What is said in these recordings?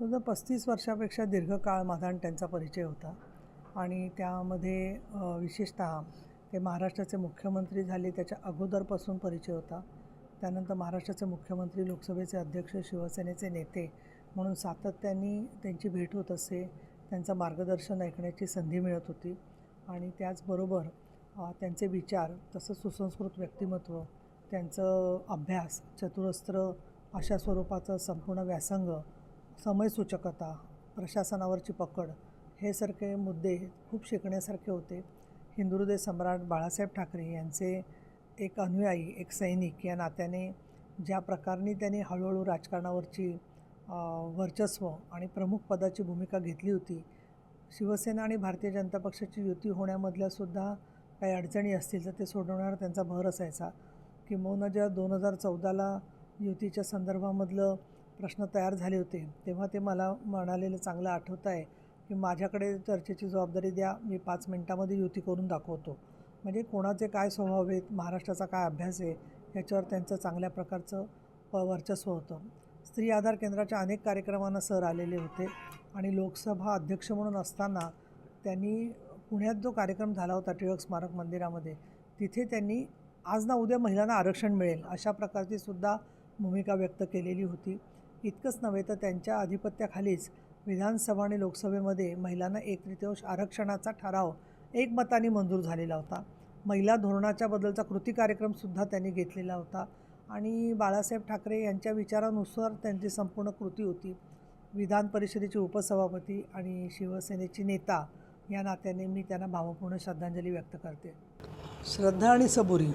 जवळजवळ पस्तीस वर्षापेक्षा दीर्घकाळ माझा आणि त्यांचा परिचय होता. आणि त्यामध्ये विशेषत विशेषतः ते महाराष्ट्राचे मुख्यमंत्री झाले त्याच्या अगोदरपासून परिचय होता. त्यानंतर महाराष्ट्राचे मुख्यमंत्री लोकसभेचे अध्यक्ष शिवसेनेचे नेते म्हणून सातत्याने त्यांची भेट होत असे त्यांचं मार्गदर्शन ऐकण्याची संधी मिळत होती. आणि त्याचबरोबर त्यांचे विचार तसंच सुसंस्कृत व्यक्तिमत्व त्यांचं अभ्यास चतुरस्त्र अशा स्वरूपाचं संपूर्ण व्यासंग समयसूचकता प्रशासनावरची पकड हे सारखे मुद्दे खूप शिकण्यासारखे होते. हिंदुहृदय सम्राट बाळासाहेब ठाकरे यांचे एक अनुयायी एक सैनिक या नात्याने ज्या प्रकारने त्यांनी हळूहळू राजकारणावरची वर्चस्व आणि प्रमुख पदाची भूमिका घेतली होती. शिवसेना आणि भारतीय जनता पक्षाची युती होण्यामधल्यासुद्धा काही अडचणी असतील तर ते सोडवण्यावर त्यांचा भर असायचा. किंबहुना ज्या दोन हजार चौदाला युतीच्या संदर्भामधलं प्रश्न तयार झाले होते. तेव्हा ते मला म्हणालेलं चांगलं आठवत आहे की माझ्याकडे चर्चेची जबाबदारी द्या मी पाच मिनटामध्ये युती करून दाखवतो. म्हणजे कोणाचे काय स्वभाव आहेत महाराष्ट्राचा काय अभ्यास आहे याच्यावर त्यांचं चांगल्या प्रकारचं प वर्चस्व होतं. स्त्री आधार केंद्राच्या अनेक कार्यक्रमांना सर आलेले होते आणि लोकसभा अध्यक्ष म्हणून असताना त्यांनी पुण्यात जो कार्यक्रम झाला होता टिळक स्मारक मंदिरामध्ये तिथे त्यांनी आज ना उद्या महिलांना आरक्षण मिळेल अशा प्रकारची सुद्धा भूमिका व्यक्त केलेली होती. इतकंच नव्हे तर त्यांच्या आधिपत्याखालीच विधानसभा आणि लोकसभेमध्ये महिलांना एक तृतीयांश आरक्षणाचा ठराव एकमताने मंजूर झालेला होता. महिला धोरणाच्या बदलचा कृती कार्यक्रमसुद्धा त्यांनी घेतलेला होता आणि बाळासाहेब ठाकरे यांच्या विचारानुसार त्यांची संपूर्ण कृती होती. विधान परिषदेचे उपसभापती आणि शिवसेनेची नेता या नात्याने मी त्यांना भावपूर्ण श्रद्धांजली व्यक्त करते. श्रद्धा आणि सबुरी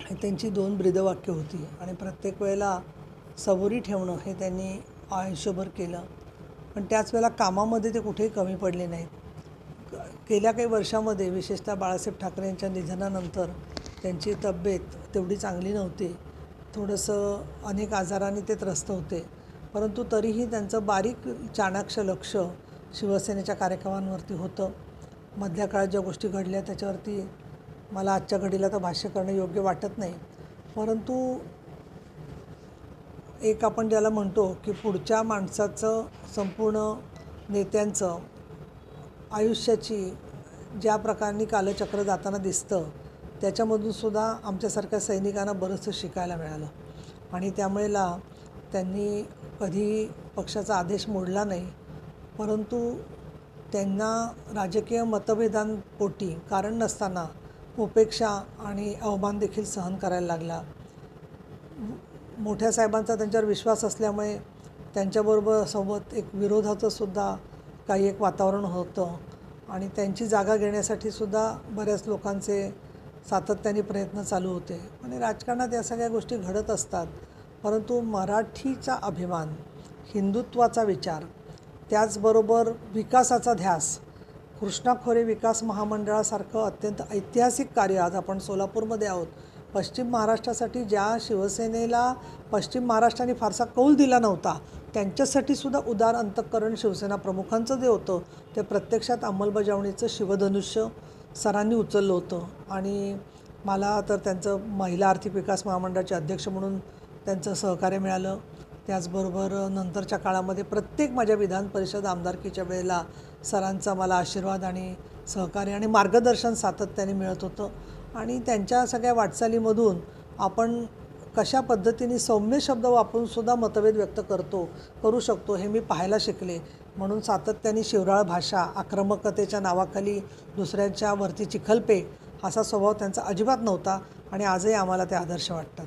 हे त्यांची दोन ब्रीदवाक्य होती आणि प्रत्येक वेळेला सबुरी ठेवणं हे त्यांनी आयुष्यभर केलं. पण त्याच वेळेला कामामध्ये ते कुठेही कमी पडले नाहीत. गेल्या काही वर्षामध्ये विशेषतः बाळासाहेब ठाकरे यांच्या निधनानंतर त्यांची तब्येत तेवढी चांगली नव्हती. थोडंसं अनेक आजाराने ते त्रस्त होते. परंतु तरीही त्यांचं बारीक चाणाक्ष लक्ष शिवसेनेच्या कार्यक्रमांवरती होतं. मधल्या काळात ज्या गोष्टी घडल्या त्याच्यावरती मला आजच्या घडीला तर भाष्य करणं योग्य वाटत नाही. परंतु एक आपण ज्याला म्हणतो की पुढच्या माणसाचं संपूर्ण नेत्यांचं आयुष्याची ज्या प्रकारे कालचक्र जाताना दिसतं त्याच्यामधून सुद्धा आमच्यासारख्या सैनिकांना बरंचसं शिकायला मिळालं. आणि त्यामुळेला त्यांनी कधी पक्षाचा आदेश मोडला नाही परंतु त्यांना राजकीय मतभेदांपोटी कारण नसताना उपेक्षा आणि अवमान देखील सहन करायला लागला. मोठ्या साहेबांचा त्यांच्यावर विश्वास असल्यामुळे त्यांच्याबरोबर सोबत एक विरोधाचं सुद्धा काही एक वातावरण होतं. आणि त्यांची जागा घेण्यासाठी सुद्धा बऱ्याच लोकांचे सातत्याने प्रयत्न चालू होते. आणि राजकारणात या सगळ्या गोष्टी घडत असतात. परंतु मराठीचा अभिमान हिंदुत्वाचा विचार त्याचबरोबर विकासाचा ध्यास कृष्णा खोरे विकास महामंडळासारखं अत्यंत ऐतिहासिक कार्य आज आपण सोलापूरमध्ये आहोत. पश्चिम महाराष्ट्रासाठी ज्या शिवसेनेला पश्चिम महाराष्ट्राने फारसा कौल दिला नव्हता त्यांच्यासाठी सुद्धा उदार अंतःकरण शिवसेना प्रमुखांचं जे होतं ते प्रत्यक्षात अंमलबजावणीचं शिवधनुष्य सरांनी उचललं होतं. आणि मला तर त्यांचं महिला आर्थिक विकास महामंडळाचे अध्यक्ष म्हणून त्यांचं सहकार्य मिळालं. त्याचबरोबर नंतरच्या काळामध्ये प्रत्येक माझ्या विधान परिषद आमदारकीच्या वेळेला सरांचा मला आशीर्वाद आणि सहकार्य आणि मार्गदर्शन सातत्याने मिळत होतं. आणि त्यांच्या सगळ्या वाटचालीमधून आपण कशा पद्धतीने सौम्य शब्द वापरून सुद्धा मतभेद व्यक्त करतो करू शकतो हे मी पाहायला शिकले. म्हणून सातत्याने शिवराळ भाषा आक्रमकतेच्या नावाखाली दुसऱ्यांच्या वरती चिखलपे असा स्वभाव त्यांचा अजिबात नव्हता आणि आजही आम्हाला ते आदर्श वाटतात.